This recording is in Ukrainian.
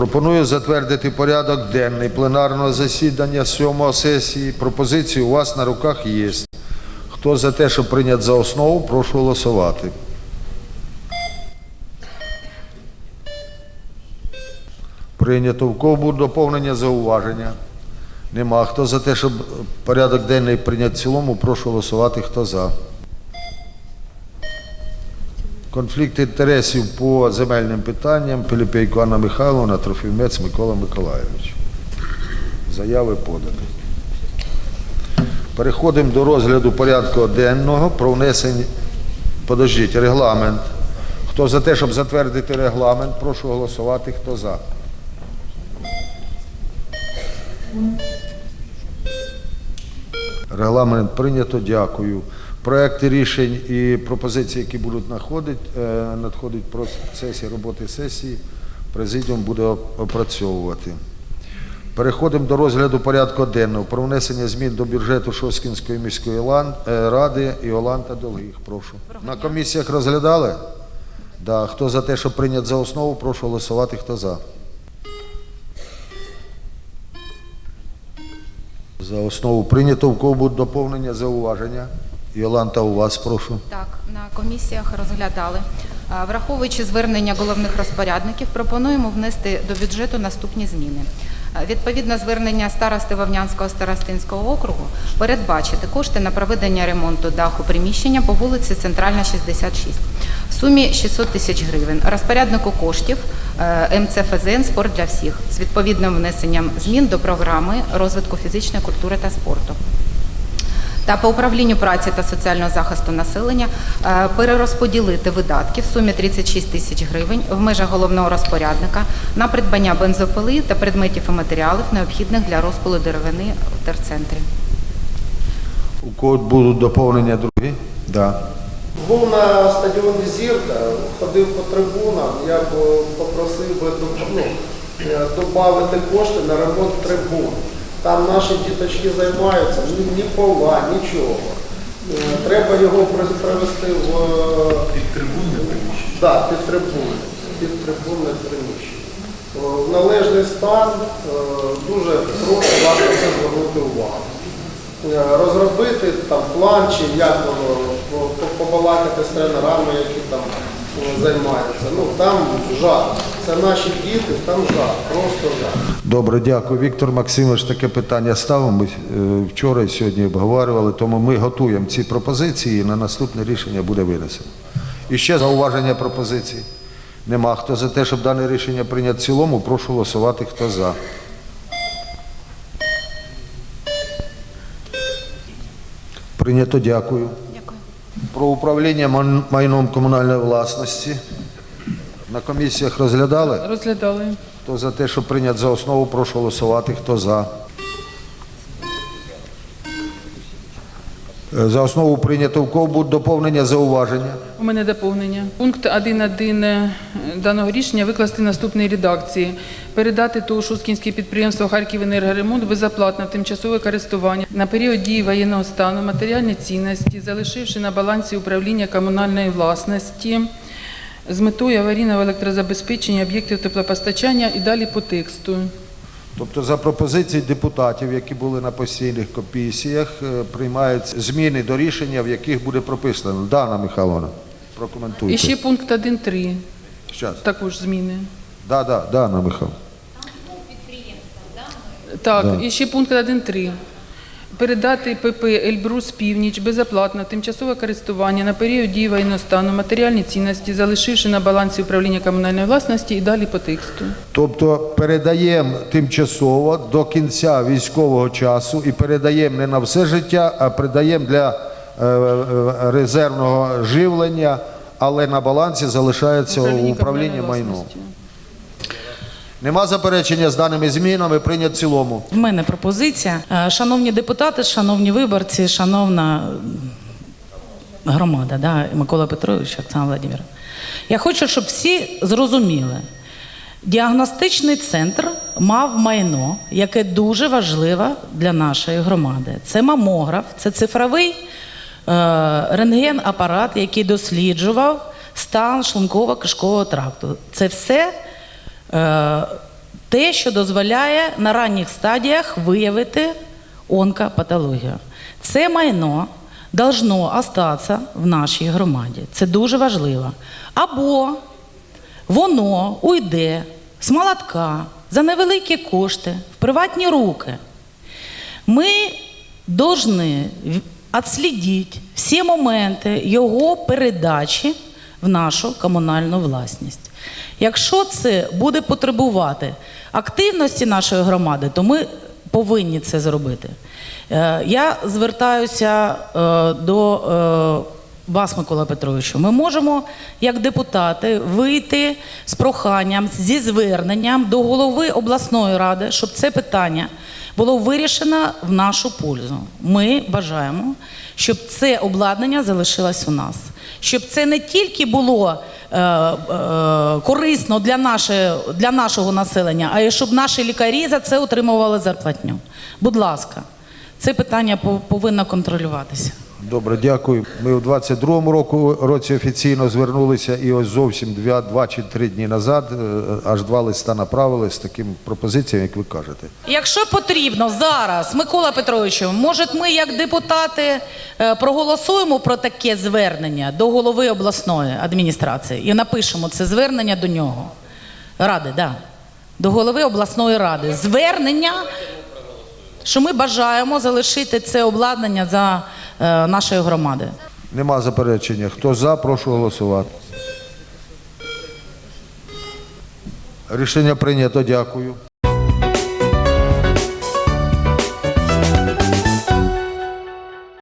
Пропоную затвердити порядок денний пленарного засідання сьомої сесії. Пропозиції у вас на руках є. Хто за те, щоб прийняти за основу, прошу голосувати. Прийнято. В кого будуть доповнення зауваження? Нема. Хто за те, щоб порядок денний прийняти в цілому, прошу голосувати. Хто за? Конфлікт інтересів по земельним питанням Пилипейко Анна Михайловна, Трофімець Микола Миколайович. Заяви подані. Переходимо до розгляду порядку денного про внесення. Подождіть, регламент. Хто за те, щоб затвердити регламент, прошу голосувати. Хто за? Регламент прийнято, дякую. Проекти рішень і пропозиції, які будуть надходити, е, надходить в процесі роботи сесії, президіум буде опрацьовувати. Переходимо до розгляду порядку денного про внесення змін до бюджету Шоскінської міської е, ради і Оланта Долгих. Прошу. На комісіях розглядали? Да. Хто за те, щоб прийняти за основу, прошу голосувати. Хто за? За основу прийнято. В кого будуть доповнення, зауваження? Йоланта, у вас прошу. Так, на комісіях розглядали. Враховуючи звернення головних розпорядників, пропонуємо внести до бюджету наступні зміни. Відповідно звернення старости Вовнянського старостинського округу передбачити кошти на проведення ремонту даху приміщення по вулиці Центральна, 66 в сумі 600 тисяч гривень. Розпоряднику коштів е, МЦФЗН «Спорт для всіх» з відповідним внесенням змін до програми розвитку фізичної культури та спорту та по управлінню праці та соціального захисту населення е, перерозподілити видатки в сумі 36 тисяч гривень в межах головного розпорядника на придбання бензопили та предметів і матеріалів, необхідних для розпилу деревини в терцентрі. У кого будуть доповнення другі? Да. Був на стадіоні Зірка, ходив по трибунам, я б попросив би ну, е, додати кошти на ремонт трибун. Там наші діточки займаються, ні, ні пола, нічого. Е, Треба його привести в підтрибунне приміщення. Да, під трибунне, під трибунне приміщення. Е, В належний стан е, дуже прошу вас на це звернути увагу. Е, розробити там план чи як воно побалакати з тренерами, які там займаються. Ну там жах. Це наші діти, там жах, просто жах. Добре, дякую. Віктор Максимович, таке питання ставив. Ми е, вчора і сьогодні обговорювали, тому ми готуємо ці пропозиції і на наступне рішення буде винесено. І ще зауваження пропозицій. Нема. Хто за те, щоб дане рішення прийняти в цілому, прошу голосувати. Хто за? Прийнято, дякую. Про управління майном комунальної власності. На комісіях розглядали? Розглядали. Хто за те, що прийняти за основу, прошу голосувати. Хто за? За основу прийнято. В кого будуть доповнення, зауваження? У мене доповнення. Пункт 1.1 даного рішення викласти в наступній редакції. Передати ТОВ Шускінське підприємство «Харківенергоремонт» безоплатно тимчасове користування на період дії воєнного стану матеріальні цінності, залишивши на балансі управління комунальної власності з метою аварійного електрозабезпечення об'єктів теплопостачання і далі по тексту. Тобто за пропозиції депутатів, які були на постійних комісіях, е, приймаються зміни до рішення, в яких буде прописано. Дана Михайловна, прокоментуйте. І ще пункт 1.3. Також зміни. Да, да, Дана Михайловна. Так, і ще пункт 1.3. Передати ПП «Ельбрус Північ» безоплатно в тимчасове користування на період дії воєнного матеріальні цінності, залишивши на балансі управління комунальної власності і далі по тексту. Тобто передаємо тимчасово до кінця військового часу і передаємо не на все життя, а передаємо для е, е, резервного живлення, але на балансі залишається управління, комунальної майном. Нема заперечення з даними змінами, прийнят в цілому. В мене пропозиція. Е, Шановні депутати, шановні виборці, шановна громада, да, Микола Петрович, Оксана Владимировна. Я хочу, щоб всі зрозуміли. Діагностичний центр мав майно, яке дуже важливе для нашої громади. Це мамограф, це цифровий е, рентген-апарат, який досліджував стан шлунково-кишкового тракту. Це все те, що дозволяє на ранніх стадіях виявити онкопатологію. Це майно должно остатися в нашій громаді. Це дуже важливо. Або воно уйде з молотка за невеликі кошти в приватні руки. Ми повинні відслідити всі моменти його передачі в нашу комунальну власність. Якщо це буде потребувати активності нашої громади, то ми повинні це зробити. Е, Я звертаюся е, до е, вас, Микола Петровичу, ми можемо, як депутати, вийти з проханням, зі зверненням до голови обласної ради, щоб це питання було вирішено в нашу пользу. Ми бажаємо, щоб це обладнання залишилось у нас, щоб це не тільки було корисно для, наше, для нашого населення, а й щоб наші лікарі за це отримували зарплатню. Будь ласка, це питання пов- повинно контролюватися. Добре, дякую. Ми у 22-му року році офіційно звернулися і ось зовсім два, два чи три дні назад е, аж два листа направили з таким пропозиціями, як ви кажете. Якщо потрібно зараз, Микола Петровичу, може ми як депутати е, проголосуємо про таке звернення до голови обласної адміністрації і напишемо це звернення до нього. Ради, да. До голови обласної ради. Звернення, що ми бажаємо залишити це обладнання за е, нашою громадою. Нема заперечення. Хто за, прошу голосувати. Рішення прийнято, дякую.